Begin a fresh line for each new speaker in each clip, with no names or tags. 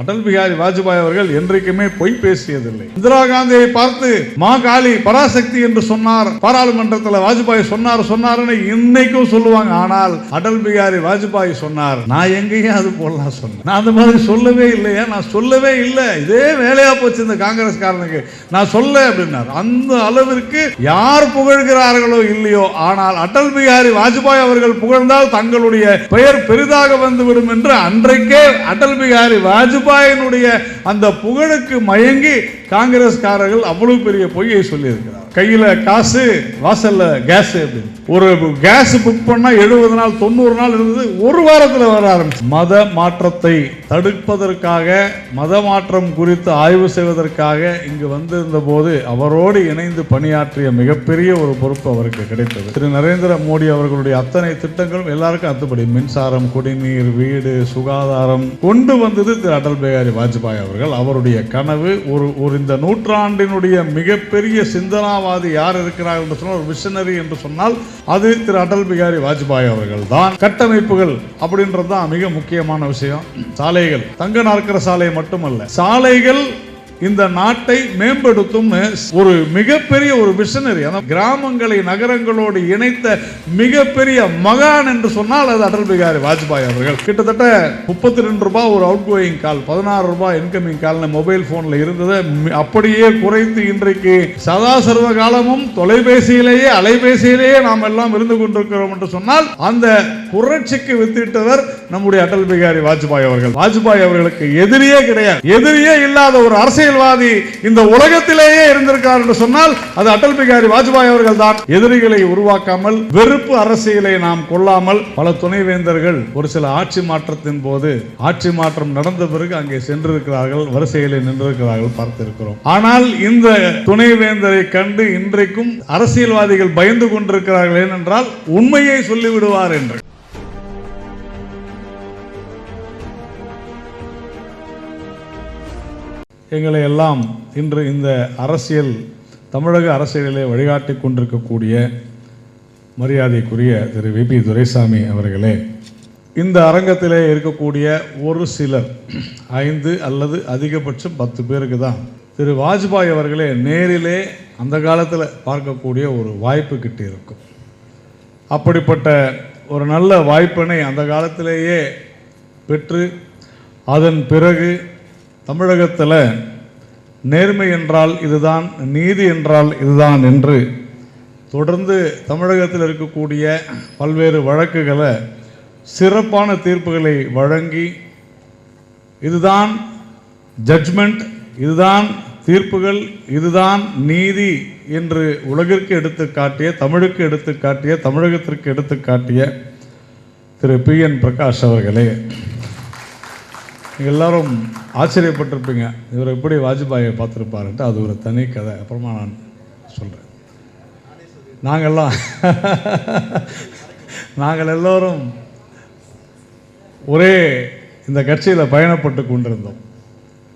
அடல் பிகாரி வாஜ்பாய் அவர்கள் என்றைக்குமே பொய் பேசியதில்லை. இந்திரா காந்தியை பார்த்து மா காளி பராசக்தி என்று சொன்னார். பாராளுமன்றத்தில் வாஜ்பாய் சொன்னார் சொன்னார்னு இன்னைக்கும் சொல்லுவாங்க. ஆனால் அடல் பிகாரி வாஜ்பாய் சொன்னார். நான் எங்கேயும் அது போடலாம் சொன்னேன் நான் அந்த மாதிரி சொல்லவே இல்லையா. நான் சொல்லவே இல்லை. இதே வேலையா போச்சு இந்த காங்கிரஸ்காரனுக்கு. நான் சொல்ல அப்படின்னார். அந்த அளவிற்கு யார் புகழ்கிறார்களோ இல்லையோ ஆனால் அடல் பிகாரி வாஜ்பாய் அவர்கள் புகழ்ந்தால் தங்களுடைய பெயர் பெரிதாக வந்துவிடும் என்று அன்றைக்கே அடல் பிகாரி வாஜ்பாயினுடைய அந்த புகழுக்கு மயங்கி காங்கிரஸ்காரர்கள் அவ்வளவு பெரிய பொய்யை சொல்லியிருக்கிறார். கையில் காசு வாசல்ல கேஸ் அப்படின்னு. ஒரு கேஸ் புக் பண்ணால் எழுபது நாள் தொண்ணூறு நாள் இருந்தது. ஒரு வாரத்தில் வர ஆரம்பிச்சு. மத மாற்றத்தை தடுப்பதற்காக மத மாற்றம் குறித்து ஆய்வு செய்வதற்காக இங்கு வந்திருந்த போது அவரோடு இணைந்து பணியாற்றிய மிகப்பெரிய ஒரு பொறுப்பு அவருக்கு கிடைத்தது. திரு. நரேந்திர மோடி அவர்களுடைய அத்தனை திட்டங்களும் எல்லாருக்கும் அத்துப்படி. மின்சாரம் குடிநீர் வீடு சுகாதாரம் கொண்டு வந்தது திரு. அடல் பிகாரி வாஜ்பாய் அவர்கள். அவருடைய கனவு ஒரு ஒரு இந்த நூற்றாண்டினுடைய மிகப்பெரிய சிந்தனாவாதி யார் இருக்கிறார் என்று சொன்னால் ஒரு மிஷனரி என்று சொன்னால் அது திரு அடல் பிகாரி வாஜ்பாய் அவர்கள் தான் கட்டமைப்புகள் அப்படின்றது தான் மிக முக்கியமான விஷயம். சாலைகள். தங்க நாற்கர சாலை மட்டுமல்ல. சாலைகள் இந்த நாட்டை மேம்படுத்தும் ஒரு மிகப்பெரிய ஒரு விஷனரி கிராமங்களை நகரங்களோடு இணைத்த மிகப்பெரிய மகான் என்று சொன்னால் அது அடல் பிகாரி வாஜ்பாய் அவர்கள். கிட்டத்தட்ட முப்பத்தி ரெண்டு ரூபாய் ஒரு அவுட் கோயிங் கால் பதினாறு ரூபாய் இன்கமிங் கால் மொபைல் போன்ல இருந்ததை. மி- அப்படியே குறைத்து இன்றைக்கு சதா சர்வ காலமும் தொலைபேசியிலேயே அலைபேசியிலேயே நாம் எல்லாம் இருந்து கொண்டிருக்கிறோம் என்று சொன்னால் அந்த புரட்சிக்கு வித்திட்டவர் நம்முடைய அடல் பிகாரி வாஜ்பாய் அவர்கள். வாஜ்பாய் அவர்களுக்கு எதிரியே கிடையாது. எதிரியே இல்லாத ஒரு அரசியல் அரசியல்வாதி இந்த உலகத்திலேயே இருந்திருக்கார் என்று சொன்னால் அது அடல் பிகாரி வாஜ்பாய் அவர்கள் தான் எதிரிகளை உருவாக்காமல் வெறுப்பு அரசியலை நாம் கொள்ளாமல் பல துணைவேந்தர்கள் ஒரு சில ஆட்சி மாற்றத்தின் போது ஆட்சி மாற்றம் நடந்த பிறகு அங்கே சென்றிருக்கிறார்கள் வரிசையிலே நின்றிருக்கிறார்கள் பார்த்திருக்கிறோம். ஆனால் இந்த துணைவேந்தரை கண்டு இன்றைக்கும் அரசியல்வாதிகள் பயந்து கொண்டிருக்கிறார்கள் ஏனென்றால் உண்மையை சொல்லிவிடுவார் என்று. எங்களை எல்லாம் இன்று இந்த அரசியல் தமிழக அரசியலிலே வழிகாட்டி கொண்டிருக்கக்கூடிய மரியாதைக்குரிய திரு விபி துரைசாமி அவர்களே இந்த அரங்கத்திலே இருக்கக்கூடிய ஒரு சிலர் ஐந்து அல்லது அதிகபட்சம் பத்து பேருக்கு தான். திரு வாஜ்பாய் அவர்களே நேரிலே அந்த காலத்தில் பார்க்கக்கூடிய ஒரு வாய்ப்பு கிட்ட இருக்கும் அப்படிப்பட்ட ஒரு நல்ல வாய்ப்பினை அந்த காலத்திலேயே பெற்று அதன் பிறகு தமிழகத்தில் நேர்மை என்றால் இதுதான் நீதி என்றால் இதுதான் என்று தொடர்ந்து தமிழகத்தில் இருக்கக்கூடிய பல்வேறு வழக்குகளை சிறப்பான தீர்ப்புகளை வழங்கி இதுதான் ஜட்ஜ்மெண்ட் இதுதான் தீர்ப்புகள் இதுதான் நீதி என்று உலகிற்கு எடுத்து காட்டிய தமிழுக்கு எடுத்து காட்டிய தமிழகத்திற்கு எடுத்து காட்டிய திரு பி என் பிரகாஷ் அவர்களே. எல்லாரும் ஆச்சரியப்பட்டிருப்பீங்க. இவர் எப்படி வாஜ்பாயை பார்த்துருப்பாருன்ட்டு அது ஒரு தனி கதை. அப்புறமா நான் சொல்கிறேன் நாங்கள்லாம் நாங்கள் எல்லோரும் ஒரே இந்த கட்சியில் பயணப்பட்டு கொண்டிருந்தோம்.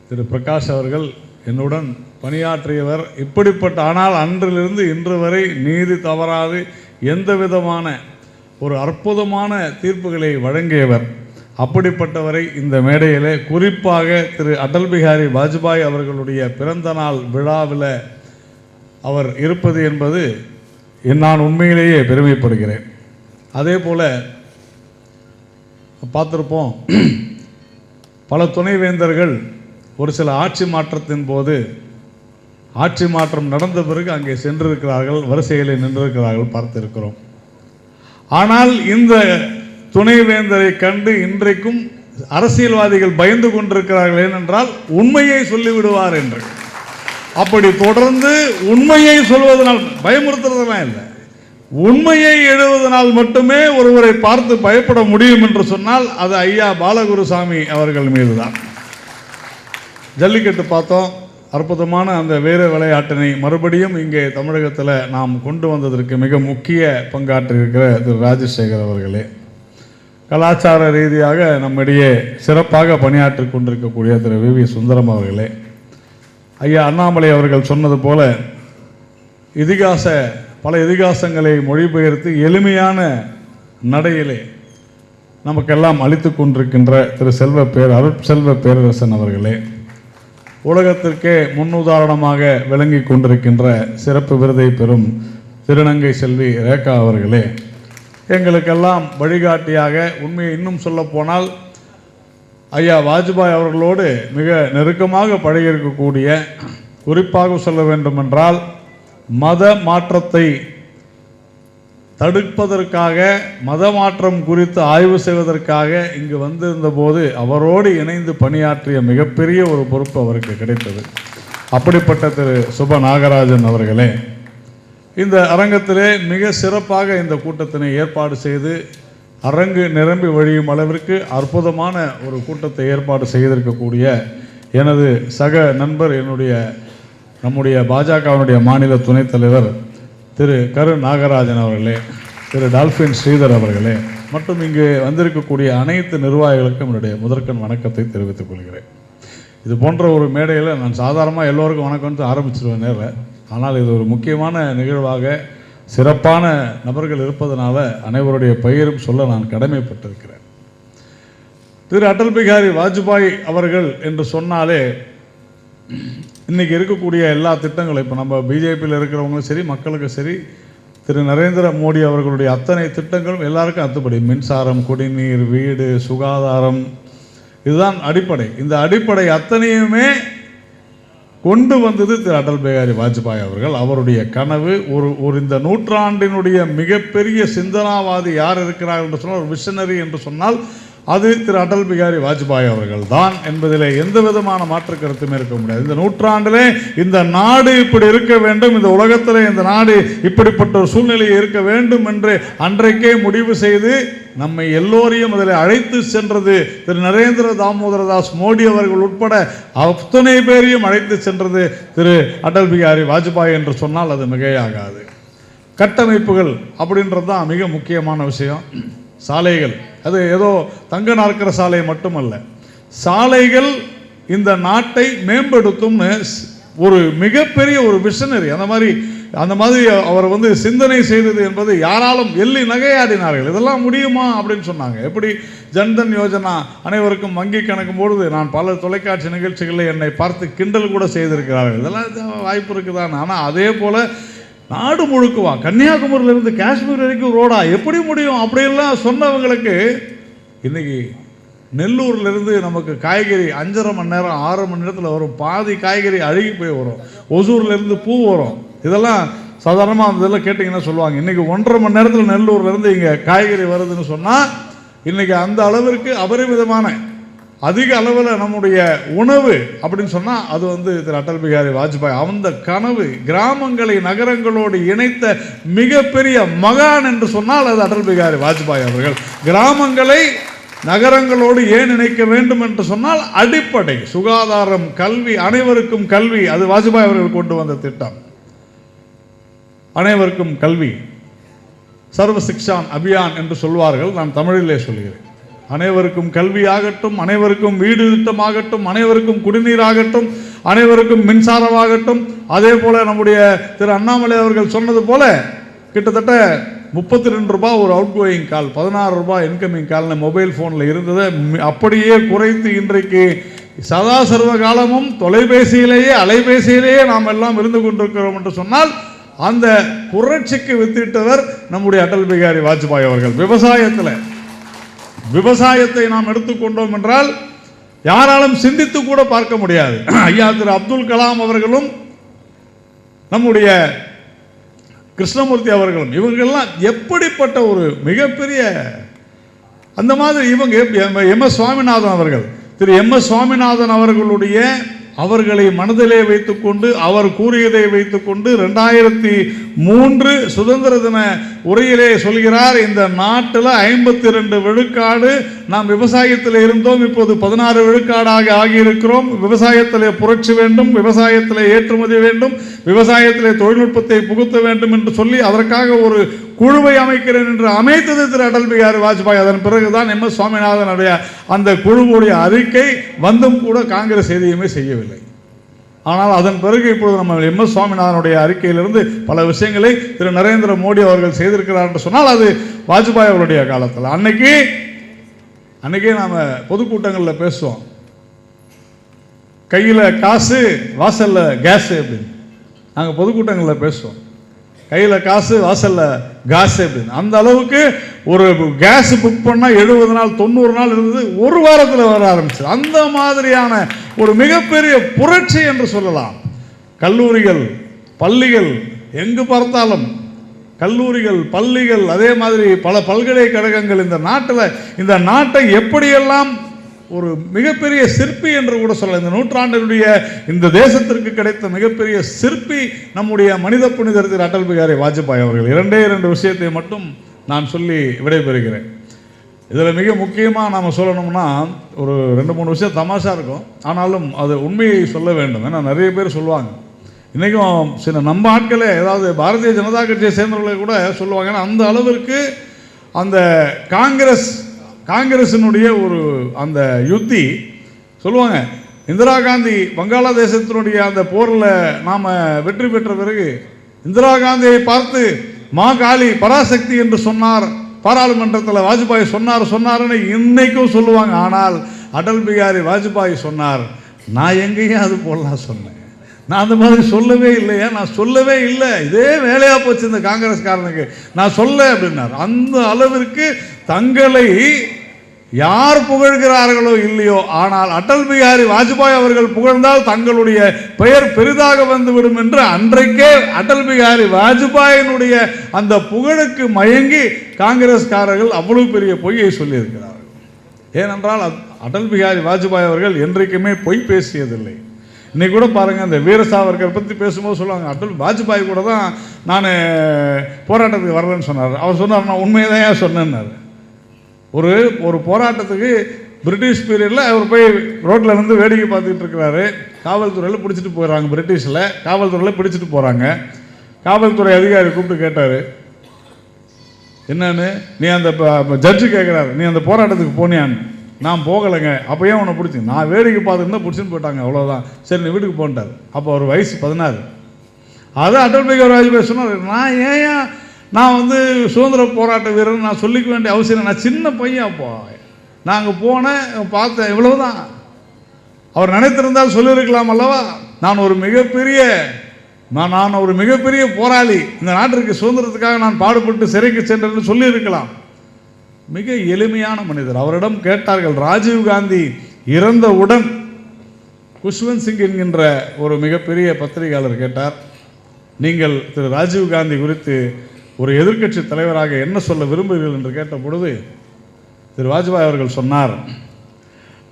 திரு பிரகாஷ் அவர்கள் என்னுடன் பணியாற்றியவர் இப்படிப்பட்ட ஆனால் அன்றிலிருந்து இன்று வரை நீதி தவறாது எந்த விதமான ஒரு அற்புதமான தீர்ப்புகளை வழங்கியவர் அப்படிப்பட்டவரை இந்த மேடையிலே குறிப்பாக திரு அடல் பிகாரி வாஜ்பாய் அவர்களுடைய பிறந்த நாள் விழாவில் அவர் இருப்பது என்பது நான் உண்மையிலேயே பெருமைப்படுகிறேன். அதே போல் பார்த்துருப்போம் பல துணைவேந்தர்கள் ஒரு சில ஆட்சி மாற்றத்தின் போது ஆட்சி மாற்றம் நடந்த பிறகு அங்கே சென்றிருக்கிறார்கள் வரிசையில் நின்றிருக்கிறார்கள் பார்த்திருக்கிறோம். ஆனால் இந்த துணைவேந்தரை கண்டு இன்றைக்கும் அரசியல்வாதிகள் பயந்து கொண்டிருக்கிறார்கள் ஏனென்றால் உண்மையை சொல்லிவிடுவார் என்று. அப்படி தொடர்ந்து உண்மையை சொல்வதனால் பயமுறுத்துறதெல்லாம் இல்லை. உண்மையை எழுவதனால் மட்டுமே ஒருவரை பார்த்து பயப்பட முடியும் என்று சொன்னால் அது ஐயா பாலகுருசாமி அவர்கள் மீதுதான். ஜல்லிக்கட்டு பார்த்தோம். அற்புதமான அந்த வீர விளையாட்டினை மறுபடியும் இங்கே தமிழகத்தில் நாம் கொண்டு வந்ததற்கு மிக முக்கிய பங்காற்றியிருக்கிற திரு ராஜசேகர் அவர்களே. கலாச்சார ரீதியாக நம்மிடையே சிறப்பாக பணியாற்றி கொண்டிருக்கக்கூடிய திரு வி. வி. சுந்தரம் அவர்களே ஐயா அண்ணாமலை அவர்கள் சொன்னது போல இதிகாச பல இதிகாசங்களை மொழிபெயர்த்து எளிமையான நடையிலே நமக்கெல்லாம் அளித்து கொண்டிருக்கின்ற திரு செல்வ பேர் அருட்செல்வ பேரரசன் அவர்களே உலகத்திற்கே முன்னுதாரணமாக விளங்கி கொண்டிருக்கின்ற சிறப்பு விருதை பெறும் திருநங்கை செல்வி ரேகா அவர்களே எங்களுக்கெல்லாம் வழிகாட்டியாக உண்மையை இன்னும் சொல்லப்போனால் ஐயா வாஜ்பாய் அவர்களோடு மிக நெருக்கமாக பழகியிருக்கக்கூடிய குறிப்பாக சொல்ல வேண்டுமென்றால் மத மாற்றத்தை தடுப்பதற்காக மத மாற்றம் குறித்து ஆய்வு செய்வதற்காக இங்கு வந்திருந்த போது அவரோடு இணைந்து பணியாற்றிய மிகப்பெரிய ஒரு பொறுப்பு அவருக்கு கிடைத்தது. அப்படிப்பட்ட திரு சுப நாகராஜன் அவர்களே இந்த அரங்கத்திலே மிக சிறப்பாக இந்த கூட்டத்தினை ஏற்பாடு செய்து அரங்கு நிரம்பி வழியும் அளவிற்கு அற்புதமான ஒரு கூட்டத்தை ஏற்பாடு செய்திருக்கக்கூடிய எனது சக நண்பர் என்னுடைய நம்முடைய பாஜகவினுடைய மாநில துணைத் தலைவர் திரு கரு நாகராஜன் அவர்களே திரு டால்ஃபின் ஸ்ரீதர் அவர்களே மற்றும் இங்கு வந்திருக்கக்கூடிய அனைத்து நிர்வாகிகளுக்கும் என்னுடைய முதற்கண் வணக்கத்தை தெரிவித்துக் கொள்கிறேன். இது போன்ற ஒரு மேடையில் நான் சாதாரணமாக எல்லோருக்கும் வணக்கம்னு ஆரம்பிச்சிருவேன் நேரில். ஆனால் இது ஒரு முக்கியமான நிகழ்வாக சிறப்பான நபர்கள் இருப்பதனால அனைவருடைய பெயரும் சொல்ல நான் கடமைப்பட்டிருக்கிறேன். திரு அடல் பிகாரி வாஜ்பாய் அவர்கள் என்று சொன்னாலே இன்றைக்கி இருக்கக்கூடிய எல்லா திட்டங்களும் இப்போ நம்ம பிஜேபியில் இருக்கிறவங்களும் சரி மக்களுக்கும் சரி திரு நரேந்திர மோடி அவர்களுடைய அத்தனை திட்டங்களும் எல்லாருக்கும் அத்துப்படி. மின்சாரம் குடிநீர் வீடு சுகாதாரம் இதுதான் அடிப்படை. இந்த அடிப்படை அத்தனையுமே கொண்டு வந்தது திரு அடல் பிகாரி வாஜ்பாய் அவர்கள். அவருடைய கனவு ஒரு ஒரு இந்த நூற்றாண்டினுடைய மிகப்பெரிய சிந்தனாவாதி யார் இருக்கிறார் என்று சொன்னால் ஒரு விஷனரி என்று சொன்னால் அது திரு அடல் பிகாரி வாஜ்பாய் அவர்கள் தான் என்பதில் எந்த விதமான மாற்று கருத்துமே இருக்க முடியாது. இந்த நூற்றாண்டிலே இந்த நாடு இப்படி இருக்க வேண்டும் இந்த உலகத்திலே இந்த நாடு இப்படிப்பட்ட ஒரு சூழ்நிலை இருக்க வேண்டும் என்று அன்றைக்கே முடிவு செய்து நம்மை எல்லோரையும் அதில் அழைத்து சென்றது திரு நரேந்திர தாமோதரதாஸ் மோடி அவர்கள் உட்பட அத்தனை பேரையும் அழைத்து சென்றது திரு அடல் பிகாரி வாஜ்பாய் என்று சொன்னால் அது மிகையாகாது. கட்டமைப்புகள் அப்படின்றது தான் மிக முக்கியமான விஷயம். சாலைகள். அது ஏதோ தங்க நாற்கிற சாலை மட்டுமல்ல. சாலைகள் இந்த நாட்டை மேம்படுத்தும்னு ஒரு மிகப்பெரிய ஒரு மிஷனரி அந்த மாதிரி அந்த மாதிரி அவர் வந்து சிந்தனை செய்தது என்பது யாராலும் எள்ளி நகையாடினார்கள். இதெல்லாம் முடியுமா அப்படின்னு சொன்னாங்க. எப்படி ஜன்தன் யோஜனா அனைவருக்கும் வங்கி கணக்கும் பொழுது நான் பல தொலைக்காட்சி நிகழ்ச்சிகளில் என்னை பார்த்து கிண்டல் கூட செய்திருக்கிறார்கள். இதெல்லாம் வாய்ப்பு இருக்குதான் ஆனால் அதே போல நாடு முழுக்குவான் கன்னியாகுமரியிலிருந்து காஷ்மீர் வரைக்கும் ரோடா எப்படி முடியும்? அப்படின்லாம் சொன்னவங்களுக்கு இன்னைக்கு நெல்லூர்லேருந்து நமக்கு காய்கறி அஞ்சரை மணி நேரம் ஆறு மணி நேரத்தில் வரும். பாதி காய்கறி அழுகி போய் வரும். ஒசூர்லேருந்து பூ வரும். இதெல்லாம் சாதாரணமாக அந்த இதெல்லாம் கேட்டிங்கன்னா சொல்லுவாங்க. இன்றைக்கி ஒன்றரை மணி நேரத்தில் நெல்லூர்லேருந்து இங்கே காய்கறி வருதுன்னு சொன்னால் இன்னைக்கு அந்த அளவிற்கு அபரிமிதமான அதிக அளவில் நம்முடைய உணவு அப்படின்னு சொன்னால் அது வந்து திரு அடல் பிகாரி வாஜ்பாய் அந்த கனவு. கிராமங்களை நகரங்களோடு இணைத்த மிகப்பெரிய மகான் என்று சொன்னால் அது அடல் பிகாரி வாஜ்பாய் அவர்கள். கிராமங்களை நகரங்களோடு ஏன் இணைக்க வேண்டும் என்று சொன்னால் அடிப்படை சுகாதாரம் கல்வி அனைவருக்கும் கல்வி அது வாஜ்பாய் அவர்கள் கொண்டு வந்த திட்டம். அனைவருக்கும் கல்வி. சர்வ சிக்ஷான் அபியான் என்று சொல்வார்கள் நான் தமிழிலே சொல்கிறேன். அனைவருக்கும் கல்வி ஆகட்டும் அனைவருக்கும் வீடு திட்டமாகட்டும் அனைவருக்கும் குடிநீர் ஆகட்டும் அனைவருக்கும் மின்சாரமாகட்டும் அதே போல நம்முடைய திரு அண்ணாமலை அவர்கள் சொன்னது போல கிட்டத்தட்ட முப்பத்தி ரெண்டு ரூபாய் ஒரு அவுட் கோயிங் கால் பதினாறு ரூபாய் இன்கமிங் கால்னு மொபைல் ஃபோனில் இருந்ததை. அப்படியே குறைத்து இன்றைக்கு சதா சர்வ காலமும் தொலைபேசியிலேயே அலைபேசியிலேயே நாம் எல்லாம் இருந்து கொண்டிருக்கிறோம் என்று சொன்னால் அந்த புரட்சிக்கு வித்திட்டவர் நம்முடைய அடல் பிகாரி வாஜ்பாய் அவர்கள். விவசாயத்தில் விவசாயத்தை நாம் எடுத்துக்கொண்டோம் என்றால் யாராலும் சிந்தித்து கூட பார்க்க முடியாது. ஐயா திரு அப்துல் கலாம் அவர்களும் நம்முடைய கிருஷ்ணமூர்த்தி அவர்களும் இவங்கெல்லாம் எப்படிப்பட்ட ஒரு மிகப்பெரிய அந்த மாதிரி இவங்க எம் எஸ் சுவாமிநாதன் அவர்கள். திரு எம் எஸ் சுவாமிநாதன் அவர்களுடைய அவர்களை மனதிலே வைத்துக்கொண்டு அவர் கூறியதை வைத்துக்கொண்டு ரெண்டாயிரத்தி மூன்று சுதந்திர தின உரையிலே சொல்கிறார் இந்த நாட்டில் ஐம்பத்தி ரெண்டு விழுக்காடு நாம் விவசாயத்தில் இருந்தோம் இப்போது பதினாறு விழுக்காடாக ஆகியிருக்கிறோம். விவசாயத்தில் புரட்சி வேண்டும் விவசாயத்தில் ஏற்றுமதி வேண்டும் விவசாயத்தில் தொழில்நுட்பத்தை புகுத்த வேண்டும் என்று சொல்லி அதற்காக ஒரு குழுவை அமைக்கிறேன் என்று அமைத்தது திரு அடல் பிகாரி வாஜ்பாய். அதன் பிறகுதான் எம். எஸ். சுவாமிநாதனுடைய அந்த குழுவுடைய அறிக்கை வந்தும் கூட காங்கிரஸ் எதையுமே செய்யவில்லை. ஆனால் அதன் பிறகு இப்பொழுது நம்ம எம். எஸ். சுவாமிநாதனுடைய அறிக்கையிலிருந்து பல விஷயங்களை திரு நரேந்திர மோடி அவர்கள் செய்திருக்கிறார் என்று சொன்னால் அது வாஜ்பாய் அவருடைய காலத்தில். அன்னைக்கு அன்றைக்கே நாம் பொதுக்கூட்டங்களில் பேசுவோம். கையில் காசு வாசலில் கேஸு அப்படின்னு. நாங்கள் பொதுக்கூட்டங்களில் பேசுவோம். கையில் காசு வாசலில் காசு அப்படின்னு. அந்த அளவுக்கு ஒரு கேஸ் புக் பண்ணால் எழுபது நாள் தொண்ணூறு நாள் இருந்தது ஒரு வாரத்தில் வர ஆரம்பிச்சு அந்த மாதிரியான ஒரு மிகப்பெரிய புரட்சி என்று சொல்லலாம். கல்லூரிகள் பள்ளிகள் எங்கு பார்த்தாலும் கல்லூரிகள் பள்ளிகள் அதே மாதிரி பல பல்கலைக்கழகங்கள் இந்த நாட்டில் இந்த நாட்டை எப்படியெல்லாம் ஒரு மிகப்பெரிய சிற்பி என்று கூட சொல்லலாம். இந்த நூற்றாண்டினுடைய இந்த தேசத்திற்கு கிடைத்த மிகப்பெரிய சிற்பி நம்முடைய மனித புனிதர் திரு அடல் பிகாரி வாஜ்பாய் அவர்கள். இரண்டே இரண்டு விஷயத்தை மட்டும் நான் சொல்லி விடைபெறுகிறேன். இதில் மிக முக்கியமாக நாம் சொல்லணும்னா ஒரு ரெண்டு மூணு விஷயம் தமாஷா இருக்கும். ஆனாலும் அது உண்மையை சொல்ல வேண்டும் ஏன்னா நிறைய பேர் சொல்லுவாங்க. இன்றைக்கும் சில நம்ம ஆட்களே ஏதாவது பாரதிய ஜனதா கட்சியை சேர்ந்தவர்களை கூட சொல்லுவாங்க. ஏன்னா அந்த அளவிற்கு அந்த காங்கிரஸ் காங்கிரசினுடைய ஒரு அந்த யுத்தி சொல்லுவாங்க இந்திரா காந்தி வங்காளதேசத்தினுடைய அந்த போரில் நாம் வெற்றி பெற்ற பிறகு இந்திரா காந்தியை பார்த்து மா காளி பராசக்தி என்று சொன்னார் பாராளுமன்றத்தில் வாஜ்பாய் சொன்னார் சொன்னார்னு இன்னைக்கும் சொல்லுவாங்க. ஆனால் அடல் பிகாரி வாஜ்பாய் சொன்னார் நான் எங்கேயும் அது போடலாம் சொன்னேன். நான் அந்த மாதிரி சொல்லவே இல்லையா நான் சொல்லவே இல்லை. இதே வேலையாக போச்சு இந்த காங்கிரஸ்காரனுக்கு. நான் சொல்ல அப்படின்னார். அந்த அளவிற்கு தங்களை யார் புகழ்கிறார்களோ இல்லையோ ஆனால் அடல் பிகாரி வாஜ்பாய் அவர்கள் புகழ்ந்தால் தங்களுடைய பெயர் பெரிதாக வந்துவிடும் என்று அன்றைக்கே அடல் பிகாரி வாஜ்பாயினுடைய அந்த புகழுக்கு மயங்கி காங்கிரஸ்காரர்கள் அவ்வளவு பெரிய பொய்யை சொல்லியிருக்கிறார்கள். ஏனென்றால் அடல் பிகாரி வாஜ்பாய் அவர்கள் என்றைக்குமே பொய் பேசியதில்லை. இன்னைக்கு கூட பாருங்கள் இந்த வீர சாவர்கர் பற்றி பேசும்போது சொல்லுவாங்க அடல் வாஜ்பாய் கூட தான் நான் போராட்டத்துக்கு வரலன்னு சொன்னார். அவர் சொன்னார் நான் உண்மையை தான் சொன்னேன்னாரு. ஒரு ஒரு போராட்டத்துக்கு பிரிட்டிஷ் பீரியடில் அவர் போய் ரோட்டில் இருந்து வேடிக்கை பார்த்துக்கிட்டு இருக்கிறாரு. காவல்துறையில் பிடிச்சிட்டு போயிடுறாங்க பிரிட்டிஷில். காவல்துறையில் பிடிச்சிட்டு போகிறாங்க காவல்துறை அதிகாரி கூப்பிட்டு கேட்டார். என்னன்னு? நீ அந்த ஜட்ஜு கேட்குறாரு நீ அந்த போராட்டத்துக்கு போனியான்னு. நான் போகலைங்க. அப்போ ஏன் உன்னை பிடிச்சி நான் வேடிக்கை பார்த்துருந்தா பிடிச்சின்னு போயிட்டாங்க. அவ்வளோதான் சரி நீ வீட்டுக்கு போன்ட்டார். அப்போ அவர் வயசு பதினாறு. அதான் அடல் பிகாரி வாஜ்பாய் சொன்னார். நான் ஏன் நான் வந்து சுதந்திர போராட்ட வீரர் நான் சொல்லிக்க வேண்டிய அவசியம் நான் சின்ன பையன் அப்போ. நாங்கள் போனேன் பார்த்தேன் இவ்வளவுதான். அவர் நினைத்திருந்தால் சொல்லியிருக்கலாம் அல்லவா? நான் ஒரு மிகப்பெரிய நான் நான் ஒரு மிகப்பெரிய போராளி. இந்த நாட்டிற்கு சுதந்திரத்துக்காக நான் பாடுபட்டு சிறைக்கு சென்றேன்னு சொல்லியிருக்கலாம். மிக எளிமையான மனிதர். அவரிடம் கேட்டார்கள் ராஜீவ் காந்தி இறந்தவுடன் குஷ்வந்த் சிங் என்கின்ற ஒரு மிகப்பெரிய பத்திரிகையாளர் கேட்டார் நீங்கள் திரு ராஜீவ் காந்தி குறித்து ஒரு எதிர்க்கட்சி தலைவராக என்ன சொல்ல விரும்புகிறீர்கள் என்று கேட்ட பொழுது திரு வாஜ்பாய் அவர்கள் சொன்னார்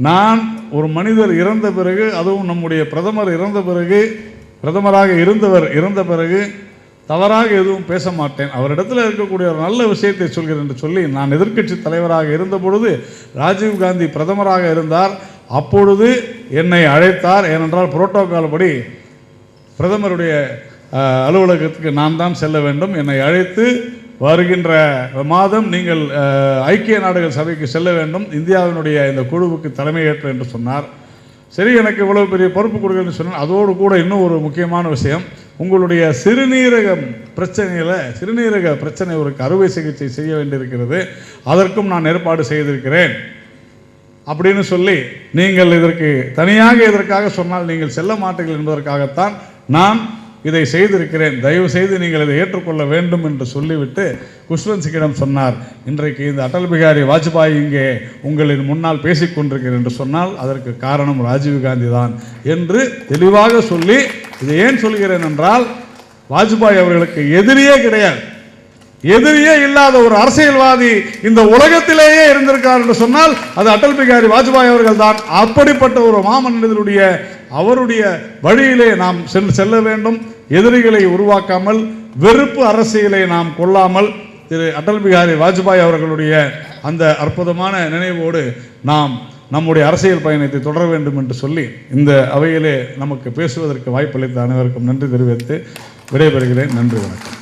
நான் ஒரு மனிதர் இறந்த பிறகு அதுவும் நம்முடைய பிரதமர் இறந்த பிறகு பிரதமராக இருந்தவர் இறந்த பிறகு தவறாக எதுவும் பேச மாட்டேன். அவரிடத்தில் இருக்கக்கூடிய ஒரு நல்ல விஷயத்தை சொல்கிறேன் என்று சொல்லி நான் எதிர்க்கட்சி தலைவராக இருந்த பொழுது ராஜீவ் காந்தி பிரதமராக இருந்தார். அப்பொழுது என்னை அழைத்தார். ஏனென்றால் புரோட்டோகால் படி பிரதமருடைய அலுவலகத்துக்கு நான் தான் செல்ல வேண்டும். என்னை அழைத்து வருகின்ற மாதம் நீங்கள் ஐக்கிய நாடுகள் சபைக்கு செல்ல வேண்டும். இந்தியாவினுடைய இந்த குழுவுக்கு தலைமையேற்று என்று சொன்னார். சரி எனக்கு இவ்வளவு பெரிய பொறுப்பு கொடுங்கன்னு சொன்னால் அதோடு கூட இன்னும் ஒரு முக்கியமான விஷயம். உங்களுடைய சிறுநீரகம் பிரச்சனையில் சிறுநீரக பிரச்சனை ஒரு அறுவை சிகிச்சை செய்ய வேண்டியிருக்கிறது. அதற்கும் நான் ஏற்பாடு செய்திருக்கிறேன். அப்படின்னு சொல்லி நீங்கள் இதற்கு தனியாக இதற்காக சொன்னால் நீங்கள் செல்ல மாட்டீர்கள் என்பதற்காகத்தான் நான் இதை செய்திருக்கிறேன். தயவு செய்து நீங்கள் இதை ஏற்றுக்கொள்ள வேண்டும் என்று சொல்லிவிட்டு குஷ்வந்த் சிங்கிடம் சொன்னார். இன்றைக்கு இந்த அடல் பிகாரி வாஜ்பாய் இங்கே உங்களின் முன்னால் பேசிக்கொண்டிருக்கிறேன் என்று சொன்னால் அதற்கு காரணம் ராஜீவ் காந்தி தான் என்று தெளிவாக சொல்லி இதை ஏன் சொல்கிறேன் என்றால் வாஜ்பாய் அவர்களுக்கு எதிரியே கிடையாது. எதிரியே இல்லாத ஒரு அரசியல்வாதி இந்த உலகத்திலேயே இருந்திருக்கார் என்று சொன்னால் அது அடல் பிகாரி வாஜ்பாய் அவர்கள் தான். அப்படிப்பட்ட ஒரு மாமனிதருடைய அவருடைய வழியிலே நாம் சென்று செல்ல வேண்டும். எதிரிகளை உருவாக்காமல் வெறுப்பு அரசியலை நாம் கொள்ளாமல் திரு அடல் பிகாரி வாஜ்பாய் அவர்களுடைய அந்த அற்புதமான நினைவோடு நாம் நம்முடைய அரசியல் பயணத்தை தொடர வேண்டும் என்று சொல்லி இந்த அவையிலே நமக்கு பேசுவதற்கு வாய்ப்பளித்த அனைவருக்கும் நன்றி தெரிவித்து விடைபெறுகிறேன். நன்றி வணக்கம்.